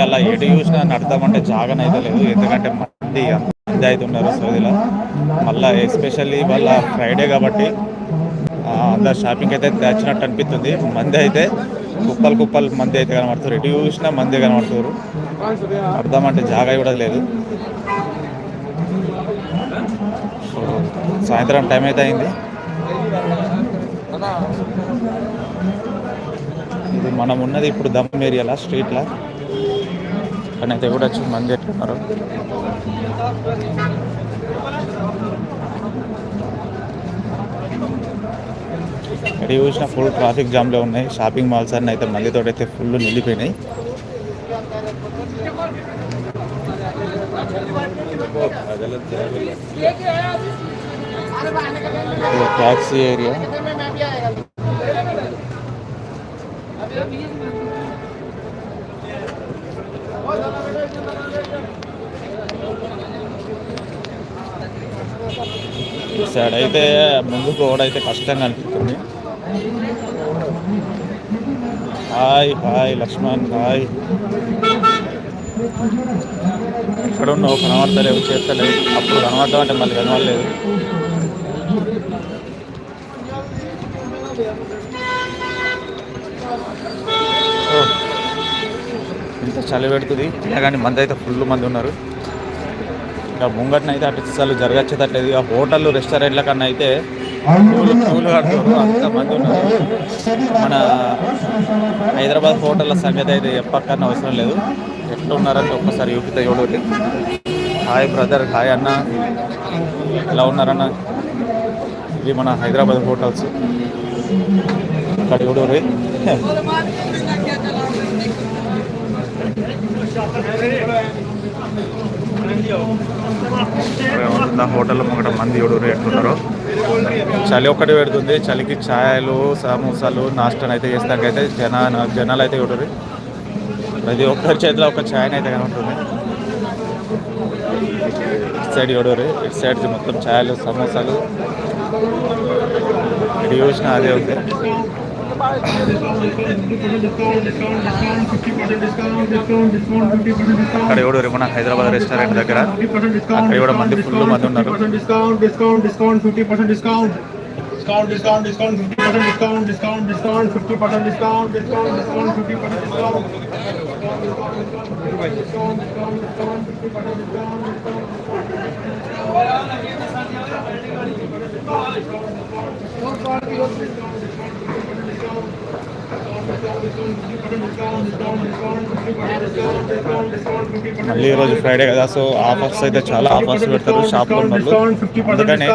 ఇలా ఎటు చూసినా నడతామంటే జాగనైతే లేదు. ఎందుకంటే మంది మంది అయితే ఉన్నారు సౌదీలో మళ్ళీ ఎస్పెషల్లీ వాళ్ళ ఫ్రైడే కాబట్టి అందరు షాపింగ్ అయితే తెచ్చినట్టు అనిపిస్తుంది. మంది అయితే కుప్పలు కుప్పలు మంది అయితే కనబడుతారు ఎటు చూసినా మంది కనబడుతారు నడతామంటే జాగా కూడా లేదు. సాయంత్రం టైం అయితే అయింది. ఇది మనం ఉన్నది ఇప్పుడు దమ్ ఏరియాలో స్ట్రీట్లో? అయితే కూడా వచ్చి మంది ఎట్లున్నారు ఎక్కడ చూసిన ఫుల్ ట్రాఫిక్ జామ్లో ఉన్నాయి. షాపింగ్ మాల్స్ అన్నీ అయితే మందితో అయితే ఫుల్ నిండిపోయినాయి. ట్యాక్సీ ఏరియా సైడ్ అయితే ముందు గోడ అయితే కష్టంగా అనిపిస్తుంది. Hi hi Lakshman hi. ఎక్కడ ఉన్నావు కనబడతలేవు చేస్తలేవు. అప్పుడు కనబడటం అంటే మళ్ళీ కనబడలేదు ఓ, ఇంత చలి పెడుతుంది. కానీ మంది అయితే ఫుల్ మంది ఉన్నారు. ఇంకా ముంగటనైతే అటు అసలు జరగచ్చేటట్లేదు. ఇక హోటల్ రెస్టారెంట్ల కన్నా అయితే కడుతున్నారు అంత మంది ఉన్నారు. మన హైదరాబాద్ హోటళ్ళ సంగతి అయితే చెప్పక్కర్ని అవసరం లేదు. ఎట్లా ఉన్నారంటే ఒక్కసారి చూపితే చూడండి. హాయ్ బ్రదర్ హాయ్ అన్న. ఎలా ఉన్నారన్న? ఇవి మన హైదరాబాద్ హోటల్స్. అక్కడ చూడరు ఏమవుతుందా హోటల్లో ఒకటి మంది చూడరు ఎట్లున్నారో చలి ఒకటి పెడుతుంది. చలికి ఛాయలు సమోసాలు నాష్టం అయితే చేస్తానికైతే జన జనాలు అయితే చూడరు ప్రతి ఒక్కరి చేతిలో ఒక ఛాయ్ అయితే కనబడుతుంది. ఇటు సైడ్ చూడరు ఇటు సైడ్ మొత్తం ఛాయలు సమోసాలు. ఇటు చూసిన అదే ఉంది. అక్కడ ఎవడు మన హైదరాబాద్ రెస్టారెంట్ దగ్గర అక్కడ కూడా మంది ఫుల్ మంది ఉన్నారు discount, discount, discount, 50% discount. Discount, discount, discount, 50% discount, discount, discount, 50% discount, discount, discount, 50% discount. మళ్ళీ ఈరోజు ఫ్రైడే కదా సో ఆఫర్స్ అయితే చాలా ఆఫర్స్ పెడతారు షాప్లో ఉన్నప్పుడు అందుకనే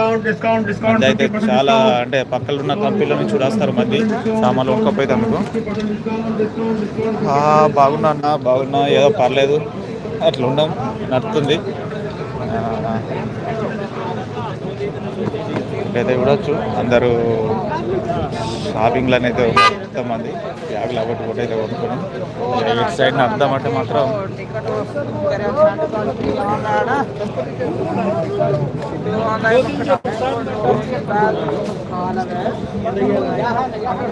మంది అయితే చాలా అంటే పక్కన ఉన్న కంపెనీల నుంచి చూడేస్తారు మంది సామాన్లు వంకపోతే అనుకో ఆ, బాగున్నా అన్న బాగున్నా ఏదో పర్లేదు. అట్లా ఉండం నడుతుంది. ఇక్కడైతే చూడొచ్చు. అందరూ షాపింగ్లో అయితే మొత్తం మంది బ్యాగులు ఒకటి ఒకటి అయితే కొనుక్కున్నాం ఇటు సైడ్ అర్థమంటే మాత్రం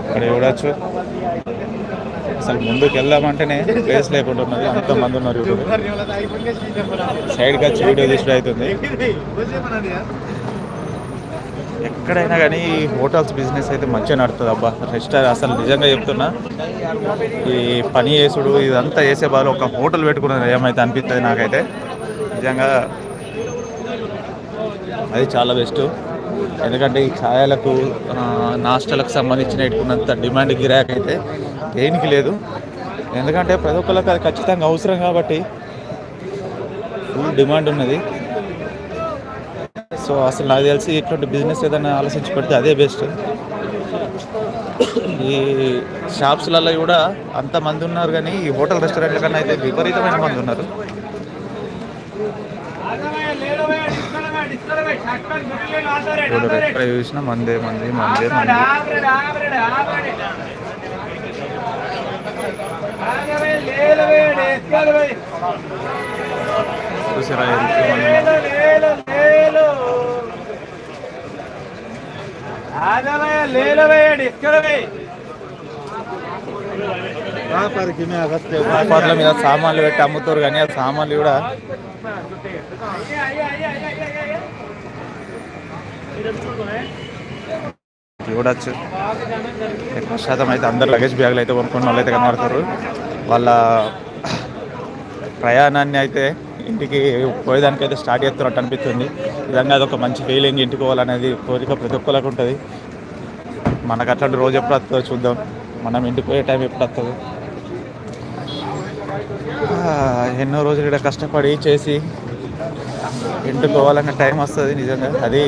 ఇక్కడ చూడొచ్చు. అసలు ముందుకు వెళ్దామంటేనే ప్లేస్ లేకుండా ఉన్నది. అంత మంది ఉన్నారు సైడ్కి వచ్చి వీడియో తీసుడు అవుతుంది. ఎక్కడైనా కానీ హోటల్స్ బిజినెస్ అయితే మంచిగా నడుతుంది అబ్బా. రెస్టారెంట్ అసలు నిజంగా చెప్తున్నా ఈ పని చేసుడు ఇదంతా చేసే బాధలు ఒక హోటల్ పెట్టుకున్నది ఏమైతే అనిపిస్తుంది నాకైతే. నిజంగా అది చాలా బెస్ట్. ఎందుకంటే ఈ ఛాయలకు నాస్టలకు సంబంధించిన ఇటుకున్నంత డిమాండ్ గిరాక్ అయితే దేనికి లేదు. ఎందుకంటే ప్రతి ఒక్కరికి అది ఖచ్చితంగా అవసరం కాబట్టి ఫుల్ డిమాండ్ ఉన్నది. సో అసలు నాకు తెలిసి ఇటువంటి బిజినెస్ ఏదైనా ఆలోచించి పెడితే అదే బెస్ట్ ఈ షాప్స్లలో కూడా అంత మంది ఉన్నారు కానీ ఈ హోటల్ రెస్టారెంట్ల కన్నా అయితే విపరీతమైన మంది ఉన్నారు. ఎక్కడ చూసినా మందే మంది మందే మంది. చూసారా ఫుట్పాత్ల మీద సామాన్లు పెట్టి అమ్ముతారు కానీ ఆ సామాన్లు కూడా చూడొచ్చు. ఎక్కువ శాతం అయితే అందరు లగేజ్ బ్యాగులు అయితే కొనుక్కున్న వాళ్ళు అయితే కనబడతారు. వాళ్ళ ప్రయాణాన్ని అయితే ఇంటికి పోయేదానికైతే స్టార్ట్ చేస్తున్నట్టు అనిపిస్తుంది. నిజంగా అదొక మంచి ఫీలింగ్ ఇంటికి పోవాలనేది కోరిక ప్రతి ఒక్కరికి ఉంటుంది. మనకు అట్లాంటి రోజు ఎప్పుడు వస్తుందో చూద్దాం. మనం ఇంటికి పోయే టైం ఎప్పుడు వస్తుంది? ఎన్నో రోజులు ఇక్కడ కష్టపడి చేసి ఇంటికి పోవాలన్న టైం వస్తుంది నిజంగా. అది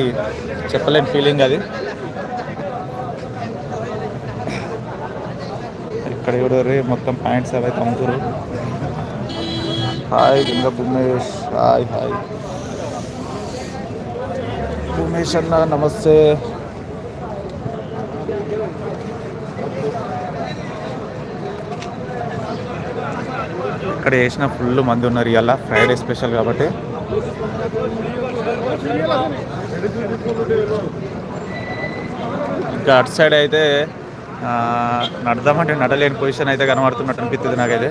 చెప్పలేని ఫీలింగ్ అది. ఇక్కడ కూడా మొత్తం పాయింట్స్ అవి అయితే అమ్ముతారు హాయ్ గింగ భూమేష్ హాయ్ హాయ్. భూమేష్ అన్న నమస్తే. ఇక్కడ వేసిన ఫుల్ మంది ఉన్నారు ఇవాళ ఫ్రైడే స్పెషల్ కాబట్టి. ఇంకా అటు సైడ్ అయితే నడదామంటే నడలేని పొజిషన్ అయితే కనబడుతున్నట్టు అనిపిస్తుంది నాకైతే.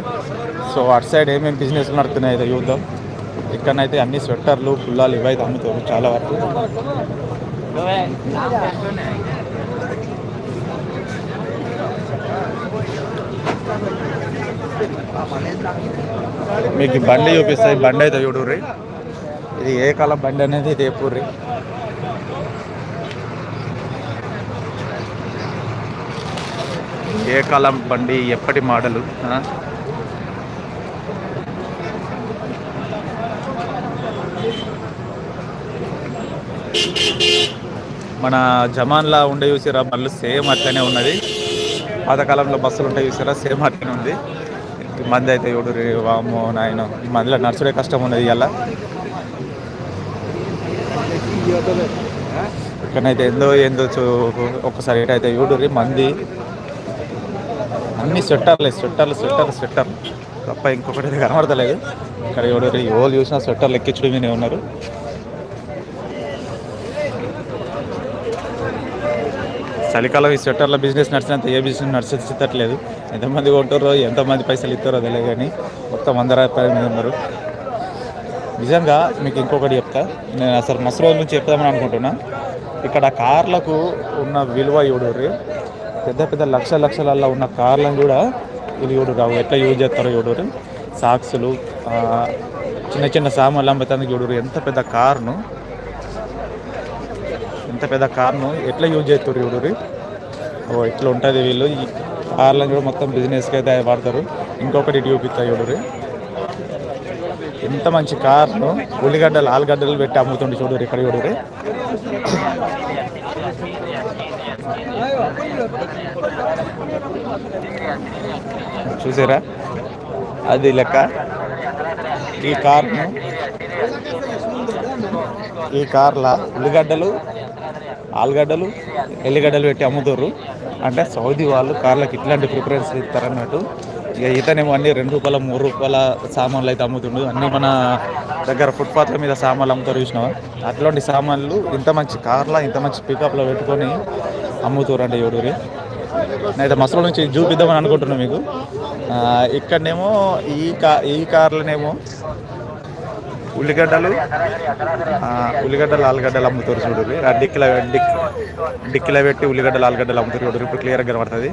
సో అటు సైడ్ ఏమేమి బిజినెస్ నడుతున్నాయి అయితే చూద్దాం. ఇక్కడనైతే అన్ని స్వెట్టర్లు పుల్లాలు ఇవైతే అమ్ముతారు చాలా వరకు. మీకు బండి చూపిస్తాయి బండి అయితే చూడుర్రి. ఇది ఏ కాలం బండి అనేది తేపూర్రి ఏ కాలం బండి ఎప్పటి మోడలు మన జమాన్లా ఉండే చూసారా బళ్ళు సేమ్ అట్లనే ఉన్నది. పాతకాలంలో బస్సులు ఉంటాయి చూసారా సేమ్ అట్లనే ఉంది. మంది అయితే చూడు వామో నాయన ఈ మందిలో నడుచుడే కష్టం ఉన్నది ఇలా ఇక్కడైతే ఎందో ఏందో చూ- ఒక్కసారి ఏటైతే చూడు మంది అన్ని స్వెట్టర్లే స్వెట్టర్లు స్వెట్టర్లు స్వెట్టర్లు తప్ప ఇంకొకటి అయితే కనబడతలేదు. ఇక్కడ ఎవరు ఎవరు చూసినా స్వెట్టర్లు ఎక్కించడం మీనే ఉన్నారు. చలికాలం ఈ స్వెట్టర్ల బిజినెస్ నడిచినంత ఏ బిజినెస్ నడిచేటట్లేదు ఎంతమంది కొంటారో ఎంతమంది పైసలు ఇస్తారో తెలియదు కానీ మొత్తం వంద రూపాయల మీద ఉన్నారు. నిజంగా మీకు ఇంకొకటి చెప్తా. నేను అసలు మస్తు రోజుల నుంచి చెప్తామని అనుకుంటున్నా. ఇక్కడ కార్లకు ఉన్న విలువ చూడరు పెద్ద పెద్ద లక్ష లక్షలల్లో ఉన్న కార్లను కూడా ఇది చూడరు రావు ఎట్లా యూజ్ చేస్తారో చూడరు సాక్సులు చిన్న చిన్న సామాన్లు అమ్మతానికి చూడరు ఎంత పెద్ద కార్ను ఎంత పెద్ద కార్ను ఎట్లా యూజ్ చేస్తారు చూడరు ఓ ఇట్లా ఉంటుంది వీళ్ళు. ఈ కార్లను కూడా మొత్తం బిజినెస్కి అయితే వాడతారు ఇంకొకటి ఇటు చూపిస్తా చూడరు ఎంత మంచి కార్ను ఉల్లిగడ్డలు ఆలుగడ్డలు పెట్టి అమ్ముతుండే చూడరు. ఇక్కడ చూడరు చూసారా? అది లెక్క. ఈ కార్ను ఈ కార్ల ఉల్లిగడ్డలు ఆలుగడ్డలు ఎల్లిగడ్డలు పెట్టి అమ్ముతారు అంటే సౌదీ వాళ్ళు కార్లకు ఇట్లాంటి ప్రిఫరెన్స్ ఇస్తారన్నట్టు. ఇక ఇతనేమో అన్ని రెండు రూపాయల మూడు రూపాయల సామాన్లు అయితే అమ్ముతుండు. అన్నీ మన దగ్గర ఫుట్పాత్ల మీద సామాన్లు అమ్ముతారు చూసినావా? అట్లాంటి సామాన్లు ఇంత మంచి కార్ల ఇంత మంచి పికప్లో పెట్టుకొని అమ్ముతారు అంటే ఎవడూరి నేనైతే మసలో నుంచి చూపిద్దామని అనుకుంటున్నాను మీకు. ఇక్కడనేమో ఈ కా ఈ కార్లనేమో ఉల్లిగడ్డలు ఉల్లిగడ్డలు ఆలుగడ్డలు అమ్ముతారు చూడు. ఆ డిక్కిల డిక్ డిక్కిలో పెట్టి ఉల్లిగడ్డలు ఆలుగడ్డలు అమ్ముతారు చూడు. ఇప్పుడు క్లియర్గా కనబడుతుంది.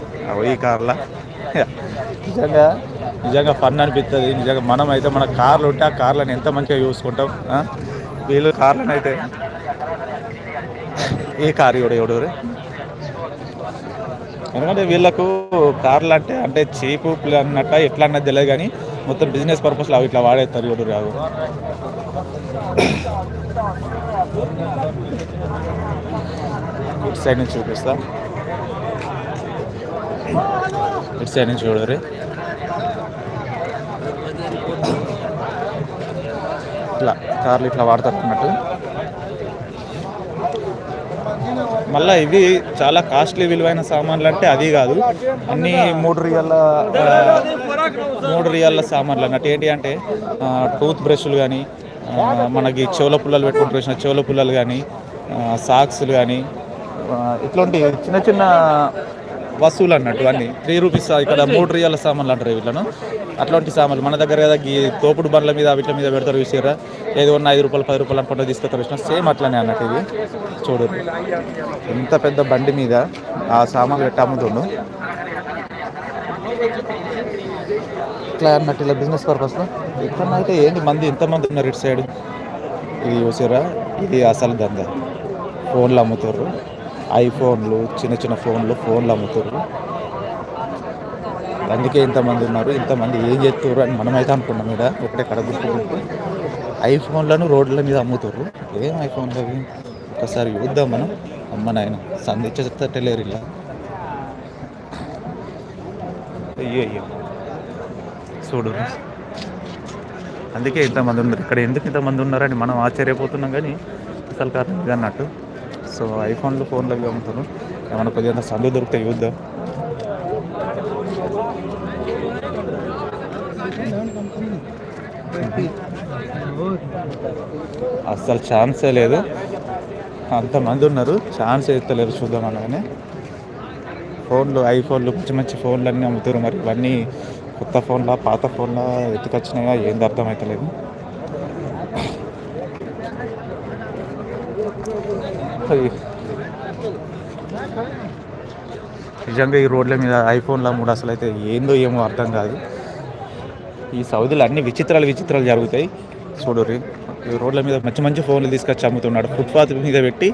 ఈ కార్లా. నిజంగా నిజంగా ఫన్ అనిపిస్తుంది నిజంగా మనం అయితే మన కార్లు ఉంటే ఆ కార్లను ఎంత మంచిగా చూసుకుంటాం వీళ్ళు కార్లను అయితే ఈ కారు ఎవడు ఎవడు ఎందుకంటే వీళ్ళకు కార్లు అంటే అంటే చీపు అన్నట్ట ఎట్లా అన్నది తెలియదు కానీ మొత్తం బిజినెస్ పర్పస్లో అవి ఇట్లా వాడేస్తారు ఎవడు రాదు ఇటు సైడ్ నుంచి చూపిస్తా. ఇటు సైడ్ నుంచి చూడరు. ఇట్లా కార్లు ఇట్లా వాడతారు అన్నట్టు. మళ్ళీ ఇవి చాలా కాస్ట్లీ విలువైన సామాన్లు అంటే అది కాదు. అన్ని మూడు రియల్ల మూడు రియల్ల సామాన్లు అన్నట్టు. ఏంటి అంటే టూత్ బ్రష్లు కానీ మనకి చెవుల పుల్లలు పెట్టుకుంటూ వచ్చిన చెవుల పుల్లలు కానీ సాక్స్లు కానీ ఇట్లాంటి చిన్న చిన్న వస్తువులు అన్నట్టు అన్ని. త్రీ రూపీస్ ఇక్కడ మూడు రియల్ సామాన్లు అంటారు వీళ్ళను అట్లాంటి సామాన్లు. మన దగ్గర కదా ఈ తోపుడు బండ్ల మీద వీటి మీద పెడతారు చూసారా ఏదో ఉన్న ఐదు రూపాయలు పది రూపాయలు అనుకుంటే తీసుకొస్తారు చూసినా. సేమ్ అట్లనే అన్నట్టు ఇది. చూడు. ఎంత పెద్ద బండి మీద ఆ సామాన్లు పెట్టి అమ్ముతుండు. ఇట్లా అన్నట్టు ఇలా బిజినెస్ పర్పస్లో ఇక్కడ అయితే ఏంటి మంది ఇంతమంది ఉన్నారు ఇటు సైడ్? ఇది చూసారా ఇది అసలు దందా. ఫోన్లు అమ్ముతారు. ఐఫోన్లు చిన్న చిన్న ఫోన్లు ఫోన్లు అమ్ముతారు అందుకే ఇంతమంది ఉన్నారు. ఇంతమంది ఏం చేస్తారు అని మనమైతే అనుకున్నాం ఇక్కడ ఒకటే కడ గుర్తు ఐఫోన్లను రోడ్ల మీద అమ్ముతారు ఏం ఐఫోన్లు అవి? ఒకసారి చూద్దాం మనం. అమ్మ నాయన సంధించేటట్టే ఇలా. అయ్యో అయ్యో చూడు. అందుకే ఇంతమంది ఉన్నారు. ఇక్కడ ఎందుకు ఇంతమంది ఉన్నారని మనం ఆశ్చర్యపోతున్నాం కానీ అసలు కారణం అన్నట్టు. సో ఐఫోన్లు ఫోన్లు అవి అమ్ముతారు ఏమైనా కొద్దిగా సందు దొరికితే చూద్దాం. అస్సలు ఛాన్సే లేదు. అంతమంది ఉన్నారు. ఛాన్స్ ఎత్తలేరు చూద్దాం అలానే. ఫోన్లు ఐఫోన్లు మంచి మంచి ఫోన్లు అన్నీ అమ్ముతారు మరి. ఇవన్నీ కొత్త ఫోన్లా పాత ఫోన్లా ఎత్తుకొచ్చినాయా ఏంది అర్థమవుతలేదు నిజంగా ఈ రోడ్ల మీద ఐఫోన్ల మూడు అసలు అయితే ఏందో ఏమో అర్థం కాదు. ఈ సౌదీలో అన్ని విచిత్రాలు విచిత్రాలు జరుగుతాయి. చూడుర్రి ఈ రోడ్ల మీద మంచి మంచి ఫోన్లు తీసుకొచ్చి అమ్ముతున్నాడు. ఫుట్పాత్ మీద పెట్టి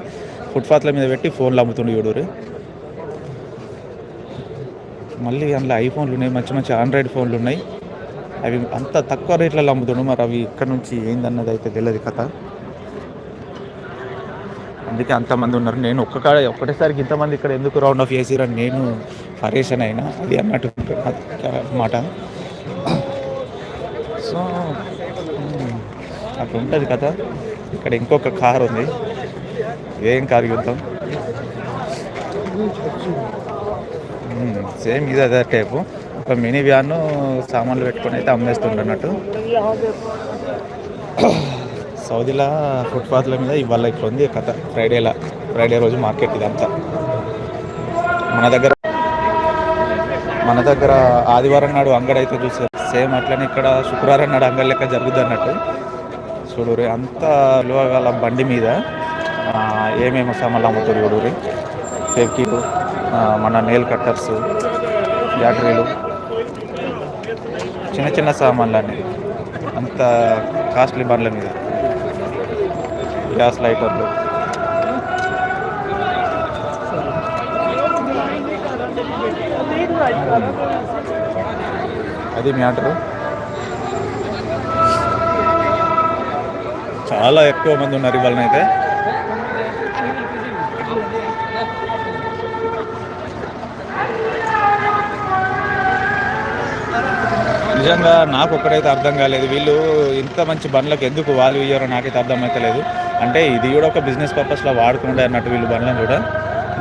ఫుట్పాత్ల మీద పెట్టి ఫోన్లు అమ్ముతుండు చూడుర్రి మళ్ళీ అందులో ఐఫోన్లు ఉన్నాయి మంచి మంచి ఆండ్రాయిడ్ ఫోన్లు ఉన్నాయి. అవి అంత తక్కువ రేట్లలో అమ్ముతుండు. మరి అవి ఇక్కడ నుంచి ఏందన్నది అయితే తెలియదు కథ. అందుకే అంతమంది ఉన్నారు. నేను ఒక్క ఒక్కటేసారికి ఇంతమంది ఇక్కడ ఎందుకు రౌండ్ ఆఫ్ చేసిరని నేను పరేషన్ అయినా అది అన్నట్టు మాట. సో మ్, అట్లా ఉంటుంది కదా. ఇక్కడ ఇంకొక కార్ ఉంది. ఏం కార్ చూద్దాం. సేమ్ ఇది అదే టైపు. ఒక మినీ వ్యాన్ సామాన్లు పెట్టుకొని అయితే అమ్మేస్తుండన్నట్టు సౌదీలో ఫుట్పాత్ల మీద ఇవాళ ఇట్లా ఉంది కథ. ఫ్రైడేలా. ఫ్రైడే రోజు మార్కెట్ ఇదంతా. మన దగ్గర మన దగ్గర ఆదివారం నాడు అంగడి అయితే చూసారు. సేమ్ అట్లనే ఇక్కడ శుక్రవారం నాడు అంగడి లెక్క జరుగుద్ది అన్నట్టు. చూడూరి అంత గల బండి మీద ఏమేమి సామాన్లు అమ్ముతారు చూడూరి ఫెవికీలు మన నెయిల్ కట్టర్స్ బ్యాటరీలు చిన్న చిన్న సామాన్లు అన్నీ. అంత కాస్ట్లీ బండ్ల మీద. గ్యాస్ లైటర్లు అది మ్యాటర్ చాలా ఎక్కువ మంది ఉన్నారు ఇవాళ అయితే నిజంగా నాకు ఒక్కడైతే అర్థం కాలేదు. వీళ్ళు ఇంత మంచి బండ్లకు ఎందుకు వాళ్ళు ఇయ్యారో నాకైతే అర్థమైతలేదు. అంటే ఇది కూడా ఒక బిజినెస్ పర్పస్లో వాడుకుంటే అన్నట్టు వీళ్ళు బండ్లను కూడా.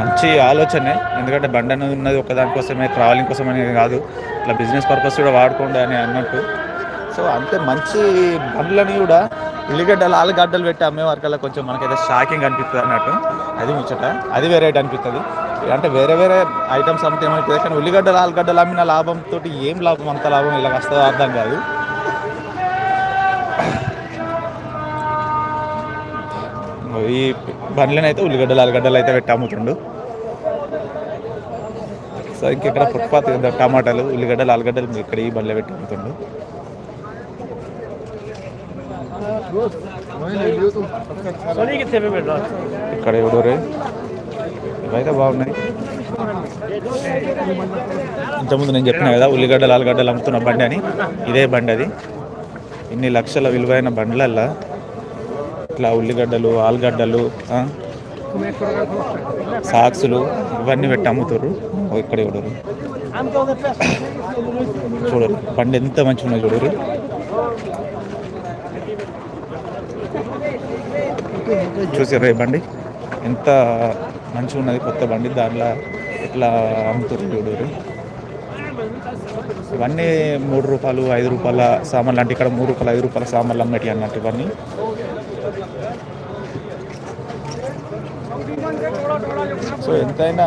మంచి ఆలోచనే. ఎందుకంటే బండి అనేది ఉన్నది ఒక దానికోసమే ట్రావెలింగ్ కోసం అనేది కాదు. ఇట్లా బిజినెస్ పర్పస్ కూడా వాడుకోండి అని అన్నట్టు. సో అంతే మంచి బండ్లని కూడా ఉల్లిగడ్డలు ఆలుగడ్డలు పెట్టి అమ్మే వరకల్లా కొంచెం మనకైతే షాకింగ్ అనిపిస్తుంది అన్నట్టు. అది ముచ్చట. అది వేరేట్ అనిపిస్తుంది. అంటే వేరే వేరే ఐటమ్స్ అమ్మితే ఏమనిపిస్తుంది కానీ ఉల్లిగడ్డలు ఆలుగడ్డలు అమ్మిన లాభంతో ఏం లాభం? అంత లాభం ఇలా వస్తుందో అర్థం కాదు. ఈ బండ్లను అయితే ఉల్లిగడ్డలు ఆలుగడ్డలు అయితే పెట్టి అమ్ముతుండు. సో ఇంకెక్కడ ఫుట్పాత్ టమాటాలు ఉల్లిగడ్డలు ఆలుగడ్డలు ఇక్కడ ఈ బండ్లో పెట్టి అమ్ముతుండు. ఇక్కడ ఎవడోరే ఇవైతే బాగున్నాయి. ఇంతకుముందు నేను చెప్పిన కదా ఉల్లిగడ్డలు ఆలుగడ్డలు అమ్ముతున్న బండి అని. ఇదే బండి అది. ఇన్ని లక్షల విలువైన బండ్లల్లా ఇట్లా ఉల్లిగడ్డలు ఆలుగడ్డలు సాక్సులు ఇవన్నీ పెట్టి అమ్ముతారు ఇక్కడ చూడరు. చూడరు. బండి ఎంత మంచిగా ఉన్నాయి చూడరు. చూసారు ఈ బండి? ఎంత మంచిగా ఉన్నది కొత్త బండి దాంట్లో ఇట్లా అమ్ముతారు చూడరు. ఇవన్నీ మూడు రూపాయలు ఐదు రూపాయల సామాన్లు అంటే ఇక్కడ మూడు రూపాయలు ఐదు రూపాయల సామాన్లు అమ్మేటి అన్నట్టు ఇవన్నీ. సో ఎంతైనా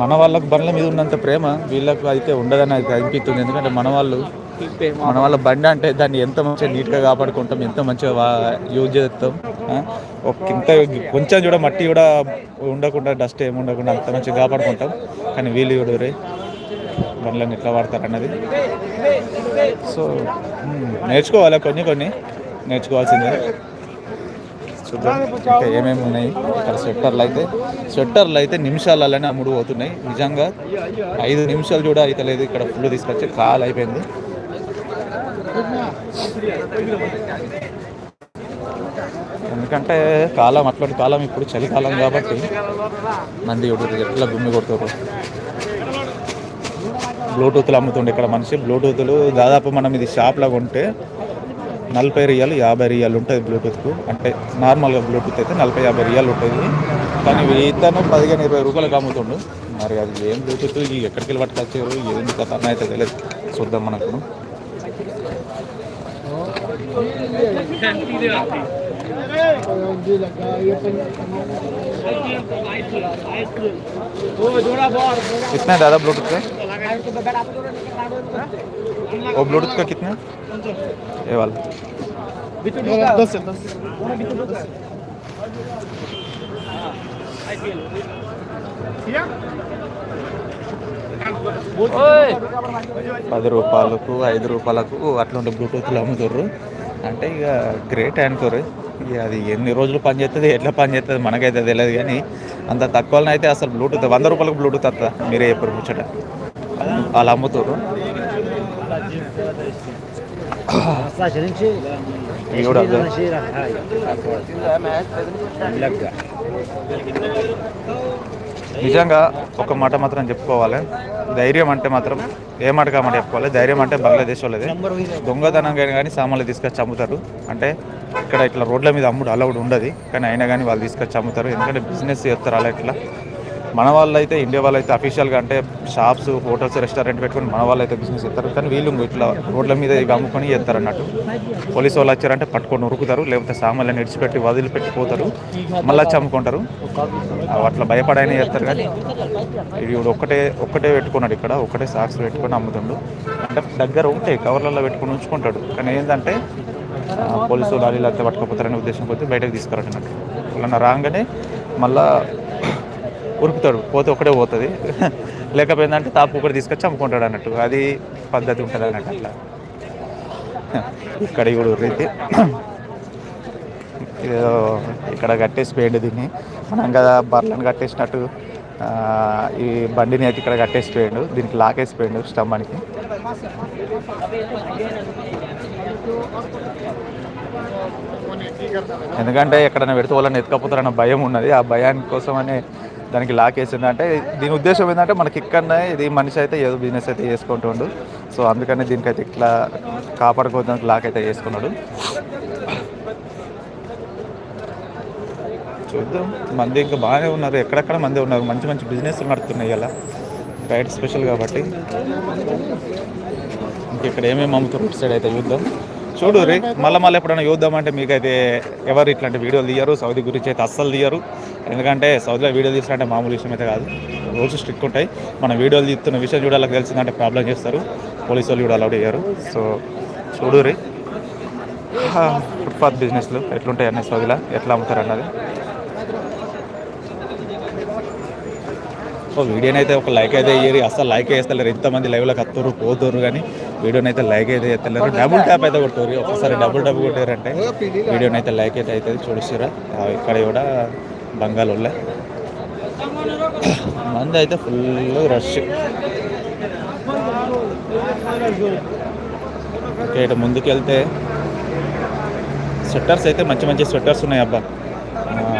మన వాళ్ళకు బండ్ల మీద ఉన్నంత ప్రేమ వీళ్ళకు అయితే ఉండదని అయితే అనిపిస్తుంది. ఎందుకంటే మన వాళ్ళు మన వాళ్ళ బండి అంటే దాన్ని ఎంత మంచిగా నీట్గా కాపాడుకుంటాం ఎంత మంచిగా యూజ్ చేస్తాం ఒక ఇంత కొంచెం కూడా మట్టి కూడా ఉండకుండా డస్ట్ ఏమి ఉండకుండా అంత మంచిగా కాపాడుకుంటాం. కానీ వీళ్ళు చూడరే బండ్లను ఎట్లా వాడతారు అన్నది. సో నేర్చుకోవాలి కొన్ని కొన్ని? నేర్చుకోవాల్సిందే. చూద్దాం. ఇంకా ఏమేమి ఉన్నాయి? ఇక్కడ స్వెట్టర్లు అయితే స్వెట్టర్లు అయితే నిమిషాలలోనే అమ్ముడు పోతున్నాయి నిజంగా ఐదు నిమిషాలు కూడా అయితే లేదు ఇక్కడ ఫుల్ తీసుకొచ్చి కాల్ అయిపోయింది. ఎందుకంటే కాలం అట్లాంటి కాలం ఇప్పుడు చలికాలం కాబట్టి మంది చూడు ఎట్లా గుమ్మి కొడుతారు? బ్లూటూత్లు అమ్ముతుండే ఇక్కడ మనిషి. బ్లూటూత్లు దాదాపు మనం ఇది షాప్లో కొంటే నలభై రియాలు యాభై రియాలు ఉంటుంది బ్లూటూత్కు. అంటే నార్మల్గా బ్లూటూత్ అయితే నలభై యాభై రియాలు ఉంటుంది కానీ ఇతను పదిహేను ఇరవై రూపాయలకు అమ్ముతుండు. మరి అది ఏం బ్లూటూత్? ఇది ఎక్కడికి వెళ్ళి పట్టుకొచ్చారు? ఏం కథ? అయితే తెలియదు. చూద్దాం మనకు. कितना है दादा ब्लूटूथ का वो ब्लूटूथ का कितना ये वाला दस है दस పది రూపాయలకు ఐదు రూపాయలకు అట్లాంటి బ్లూటూత్లు అమ్ముతారు అంటే ఇక గ్రేట్ అనుకోరు ఇక అది ఎన్ని రోజులు పనిచేస్తుంది ఎట్లా పనిచేస్తుంది మనకైతే తెలియదు కానీ అంత తక్కువలో అయితే అసలు బ్లూటూత్ వంద రూపాయలకు బ్లూటూత్ అత్త మీరే చెప్పరు ముచ్చట. వాళ్ళు అమ్ముతారు నిజంగా ఒక మాట మాత్రం చెప్పుకోవాలి. ధైర్యం అంటే మాత్రం ఏ మాట కామాట చెప్పుకోవాలి. ధైర్యం అంటే బంగ్లాదేశ్ వాళ్ళది. దొంగతనం కానీ కానీ సామాన్లు తీసుకొచ్చి అమ్ముతారు. అంటే ఇక్కడ ఇట్లా రోడ్ల మీద అమ్ముడు అలౌడ్ ఉండదు. కానీ అయినా కానీ వాళ్ళు తీసుకొచ్చి అమ్ముతారు. ఎందుకంటే బిజినెస్ చేస్తారు అలా ఇట్లా. మన వాళ్ళు అయితే ఇండియా వాళ్ళు అయితే అఫీషియల్గా అంటే షాప్స్ హోటల్స్ రెస్టారెంట్ పెట్టుకొని మన వాళ్ళు అయితే బిజినెస్ చేస్తారు. కానీ వీళ్ళు ఇట్లా రోడ్ల మీద ఇవి అమ్ముకొని చేస్తారు అన్నట్టు. పోలీసు వాళ్ళు వచ్చారంటే పట్టుకొని ఉరుకుతారు. లేకపోతే సామాన్లను ఇడిచిపెట్టి వదిలిపెట్టి పోతారు. మళ్ళీ వచ్చి అమ్ముకుంటారు అవి అట్లా భయపడైనా చేస్తారు కానీ ఇది ఒక్కటే ఒక్కటే పెట్టుకున్నాడు ఇక్కడ. ఒకటే సాక్స్ పెట్టుకొని అమ్ముతుండు. అంటే దగ్గర ఉంటే కవర్లలో పెట్టుకొని ఉంచుకుంటాడు. కానీ ఏంటంటే పోలీసు లారీలు అయితే పట్టుకోపోతారనే ఉద్దేశం పోతే బయటకు తీసుకురాడు అన్నట్టు. రాగానే మళ్ళా ఉరుకుతాడు పోతే ఒకటే పోతుంది. లేకపోయిందంటే తాపు ఒకటి తీసుకొచ్చి అమ్ముకుంటాడు అన్నట్టు. అది పద్ధతి ఉంటుంది అన్నట్టు అట్లా. ఇక్కడ కూడా రీతి. ఏదో ఇక్కడ కట్టేసిపోయింది దీన్ని. మనం కదా బర్లను కట్టేసినట్టు ఈ బండిని అయితే ఇక్కడ కట్టేసిపోయాడు దీనికి లాకేసిపోయాడు స్తంభానికి. ఎందుకంటే ఎక్కడైనా పెడితే వాళ్ళని ఎత్తుకపోతారన్న భయం ఉన్నది. ఆ భయానికి కోసమనే దానికి లాక్ వేసింది. అంటే దీని ఉద్దేశం ఏంటంటే మనకి ఇక్కడనే ఇది మనిషి అయితే ఏదో బిజినెస్ అయితే చేసుకుంటుండు సో అందుకని దీనికైతే ఇట్లా కాపాడుకోవడానికి లాక్ అయితే వేసుకున్నాడు. చూద్దాం. మంది ఇంకా బాగానే ఉన్నారు. ఎక్కడెక్కడ మంది ఉన్నారు? మంచి మంచి బిజినెస్ నడుతున్నాయి ఇలా. రైట్ స్పెషల్ కాబట్టి. ఇంక ఇక్కడ ఏమేమి అమ్ముతారు? ఇటు సైడ్ అయితే చూద్దాం. చూడు రే మళ్ళీ మళ్ళీ ఎప్పుడైనా చూద్దాం అంటే మీకైతే ఎవరు ఇట్లాంటి వీడియోలు తీయరు సౌదీ గురించి అయితే అస్సలు తీయరు. ఎందుకంటే సౌదీలో వీడియోలు తీసినట్టే మామూలు విషయం అయితే కాదు. రూల్స్ స్ట్రిక్ట్ ఉంటాయి. మన వీడియోలు తీస్తున్న విషయం చూడాలకు తెలిసిందంటే ప్రాబ్లం చేస్తారు. పోలీసు వాళ్ళు కూడా అలౌడ్ అయ్యారు సో చూడు రే. ఫుట్పాత్ బిజినెస్లు ఎట్లుంటాయి అన్నీ సౌదీలో ఎట్లా అమ్ముతారు అన్నది సో వీడియోని అయితే ఒక లైక్ అయితే ఇయ్యరు. అసలు లైక్ వేస్తలేరు. ఎంతమంది లైవ్లోకి వస్తారు పోతురు కానీ వీడియోని అయితే లైక్ అయితే వేస్తలేరు డబుల్ ట్యాప్ అయితే కొట్టారు ఒకసారి డబుల్ ట్యాప్ కొట్టారంటే వీడియోని అయితే లైక్ అయితే అవుతుంది చూడుస్తురా ఇక్కడ కూడా బంగాల్ మంది అయితే ఫుల్ రష్ ఓకే ఇటు ముందుకెళ్తే స్వెట్టర్స్ అయితే మంచి మంచి స్వెట్టర్స్ ఉన్నాయి అబ్బా.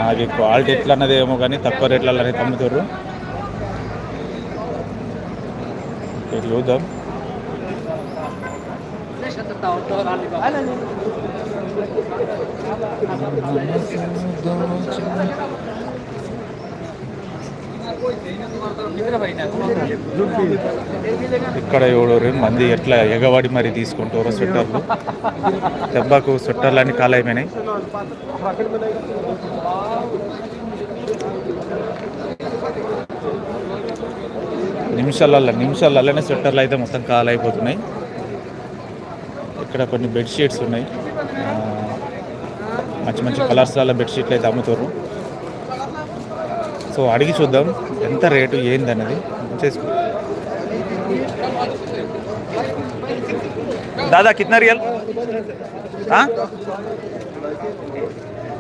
అవి క్వాలిటీ ఎట్లా అన్నది ఏమో కానీ తక్కువ రేట్లలో అనేది అమ్ముతారు ఇటు చూద్దాం ఇక్కడ ఎవరు మంది ఎట్లా ఎగవాడి మరి తీసుకుంటారు స్వెట్టర్లు దెబ్బకు స్వెట్టర్లు అన్ని కాలైపోయినాయి. నిమిషాలలో నిమిషాలలోనే స్వెట్టర్లు అయితే మొత్తం కాల్ అయిపోతున్నాయి ఇక్కడ కొన్ని బెడ్షీట్స్ ఉన్నాయి. మంచి మంచి కలర్స్లలో బెడ్షీట్లు అయితే అమ్ముతారు సో అడిగి చూద్దాం ఎంత రేటు ఏంది అనేది చేసుకో దాదా కిतना రియల్?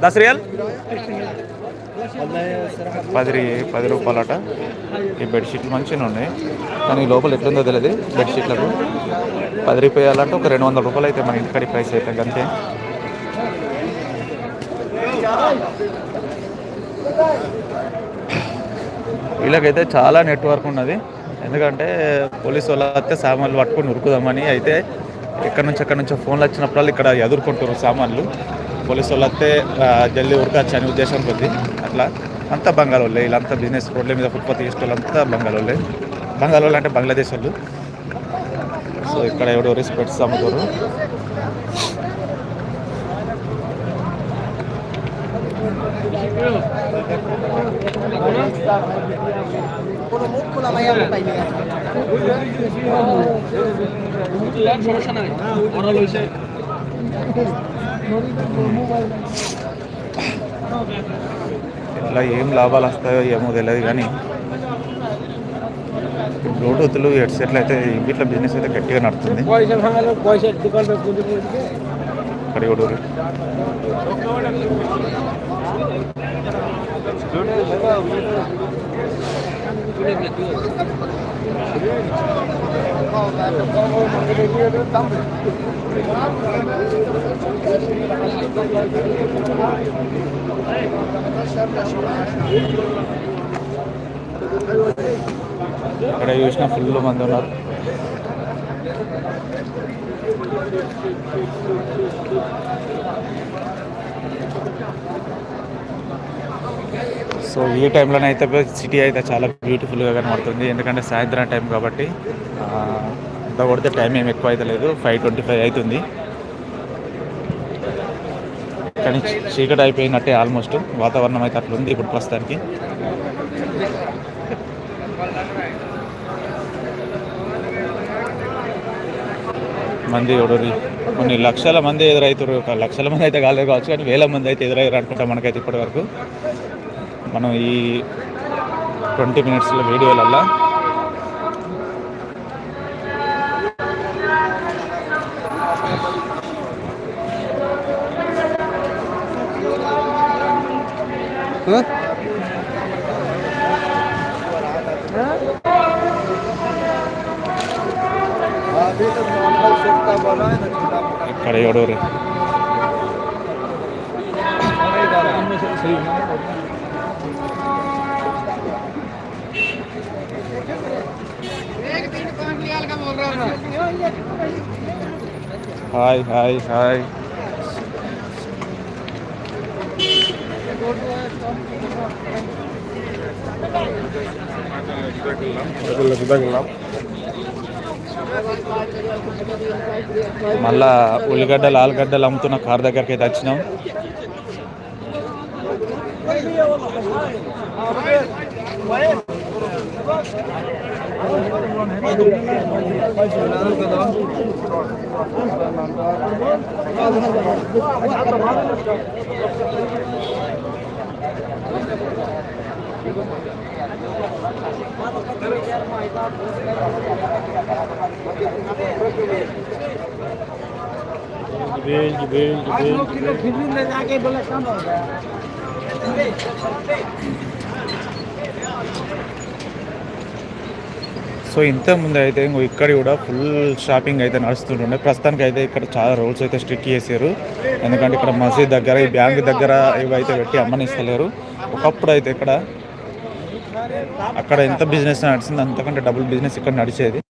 దస్ రియల్? పది పది రూపాయలట. ఈ బెడ్షీట్లు మంచిగా ఉన్నాయి కానీ లోపల ఎట్లుందో తెలియదు బెడ్షీట్లకు. పది రూపాయలంటే ఒక రెండు వందల రూపాయలు అయితే మన ఇంటికాడి ప్రైస్ అయితే అంతే వీళ్ళకైతే చాలా నెట్వర్క్ ఉన్నది. ఎందుకంటే పోలీసు వాళ్ళు వస్తే సామాన్లు పట్టుకొని ఉరుకుదామని అయితే ఎక్కడి నుంచి ఎక్కడి నుంచో ఫోన్లు వచ్చినప్పుడు ఇక్కడ ఎదుర్కొంటారు సామాన్లు. పోలీసు వాళ్ళు వస్తే ఆ, జల్దీ ఉరకచ్చు అనే ఉద్దేశం కొద్ది. అట్లా. అంతా బంగాళోళ్ళే వీళ్ళంతా బిజినెస్ రోడ్ల మీద ఫుట్పాత్ చేసే వాళ్ళంతా బంగాళోళ్ళే బంగాళోళ్ళు అంటే బంగ్లాదేశ్ వాళ్ళు. సో ఇక్కడ ఎవడో రెస్పెక్ట్స్ అమ్ముతారు. ఇలా ఏం లాభాలు వస్తాయో ఏమో తెలియదు కానీ బ్లూటూత్లు హెడ్సెట్లు అయితే ఇంట్లో బిజినెస్ అయితే గట్టిగా నడుతుంది ఇక్కడ కూడా ఇక్కడ చూసిన ఫుల్ మంది ఉన్నారు సో ఈ టైంలోనైతే అయితే సిటీ అయితే చాలా బ్యూటిఫుల్గా కనబడుతుంది. ఎందుకంటే సాయంత్రం టైం కాబట్టి అంత కొడితే టైం ఏం ఎక్కువ అయితే లేదు. ఫైవ్ ట్వంటీ ఫైవ్ అవుతుంది. కానీ చీకటి అయిపోయినట్టే ఆల్మోస్ట్. వాతావరణం అయితే అట్లుంది ఇప్పుడు ప్రస్తుతానికి. మంది ఎవడోరి కొన్ని లక్షల మంది ఎదురవుతారు ఒక లక్షల మంది అయితే కాలేదు కావచ్చు కానీ వేల మంది అయితే ఎదురయ్యారు అనుకుంటా మనకైతే ఇప్పటి వరకు మనం ఈ ట్వంటీ మినిట్స్లో వీడియోలల్లా ఇక్కడ ఎవడోరి? Hi hi hi. మళ్ళా ఉల్లిగడ్డలు ఆలుగడ్డలు అమ్ముతున్న కార్ దగ్గరికి అయితే వచ్చినాం Güzel, güzel, güzel. Aynı o kilo kibrinle de akı böyle kan oldu. So ఇంతకుముందు అయితే ఇంకో ఇక్కడ కూడా ఫుల్ షాపింగ్ అయితే నడుస్తుంటుండే. ప్రస్తుతానికి అయితే ఇక్కడ చాలా రూల్స్ అయితే స్ట్రిక్ట్ చేశారు. ఎందుకంటే ఇక్కడ మసీద్ దగ్గర ఈ బ్యాంక్ దగ్గర ఇవైతే పెట్టి అమ్మనిస్తలేరు. ఒకప్పుడు అయితే ఇక్కడ అక్కడ ఎంత బిజినెస్ నడిచింది అంతకంటే డబుల్ బిజినెస్ ఇక్కడ నడిచేది.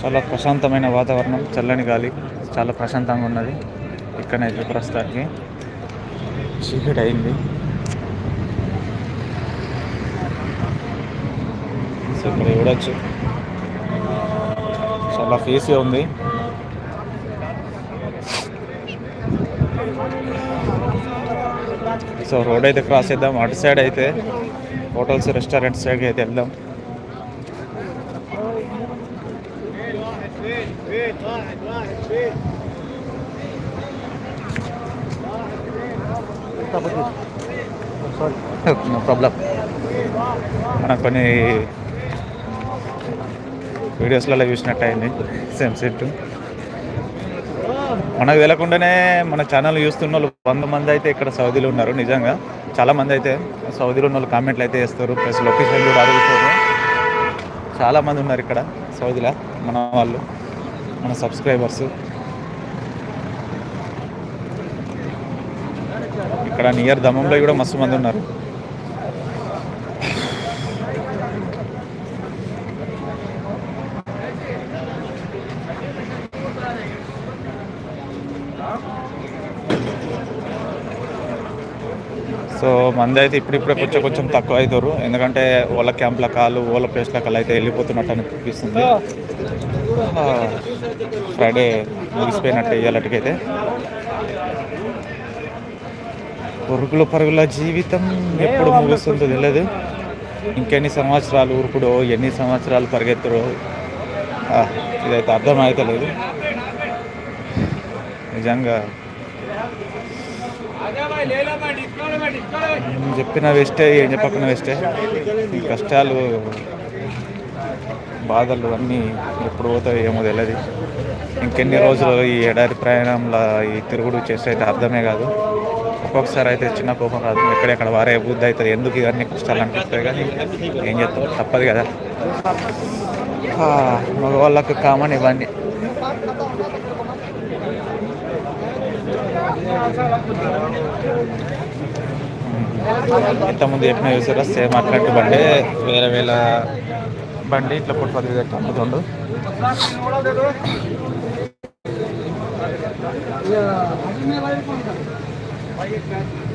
चला प्रशा वातावरण चलने गाली चाल प्रशा इकने प्रस्ताव की చీకటి అయింది సో ఇక్కడ చూడొచ్చు. చాలా ఫేస్గా ఉంది. సో రోడ్ అయితే క్రాస్ చేద్దాం. అటు సైడ్ అయితే హోటల్స్ రెస్టారెంట్స్ సైడ్ అయితే వెళ్దాం. నో ప్రాబ్లం మనం కొన్ని వీడియోస్లలో చూసినట్టు అయింది. సేమ్ సెట్ మనకు తెలియకుండానే మన ఛానల్ చూస్తున్న వాళ్ళు వంద మంది అయితే ఇక్కడ సౌదీలో ఉన్నారు నిజంగా. చాలామంది అయితే సౌదీలో ఉన్న వాళ్ళు కామెంట్లు అయితే వేస్తారు. ప్లస్ లొకేషన్ కూడా అడుగుతారు. చాలా మంది ఉన్నారు ఇక్కడ సౌదీలో మన వాళ్ళు మన సబ్స్క్రైబర్స్ ఇక్కడ నియర్ దమ్మంలో కూడా మస్తు మంది ఉన్నారు. సో మంది అయితే ఇప్పుడిప్పుడే కొంచెం కొంచెం తక్కువ అవుతారు. ఎందుకంటే వాళ్ళ క్యాంప్ల కాలు వాళ్ళ ప్లేస్ల కాలు అయితే వెళ్ళిపోతున్నట్టు అనిపిస్తుంది. ఫ్రైడే ముగిసిపోయినట్టు ఇవాళకైతే పరుగుల పరుగుల జీవితం ఎప్పుడు ముగుస్తుందో తెలియదు ఇంకెన్ని సంవత్సరాలు ఊరుకుడో ఎన్ని సంవత్సరాలు పరిగెత్తుడో ఇదైతే అర్థం నిజంగా చెప్పిన వేస్టే ఏం చెప్పకుండా వేస్టే. ఈ కష్టాలు బాధలు అన్నీ ఎప్పుడు పోతాయో ఏమో తెలియదు ఇంకెన్ని రోజులు ఈ ఎడారి ప్రయాణంలో ఈ తిరుగుడు చేస్తే అయితే అర్థమే కాదు. ఒక్కొక్కసారి అయితే చిన్న కోపం రాదు. ఎక్కడెక్కడ వారే బుద్ధి అవుతుంది. ఎందుకు ఇవన్నీ కష్టాలు అనిపిస్తాయి కానీ ఏం చేస్తాం? తప్పదు కదా. మగవాళ్ళకు కామన్ ఇవన్నీ. ఇంతకుముందు చెప్పిన చూసారా? సేమ్ అట్లాంటి బండి. వేరే వేరే బండి ఇట్లా ఫుట్పాత్ మీద అమ్ముతుండు ये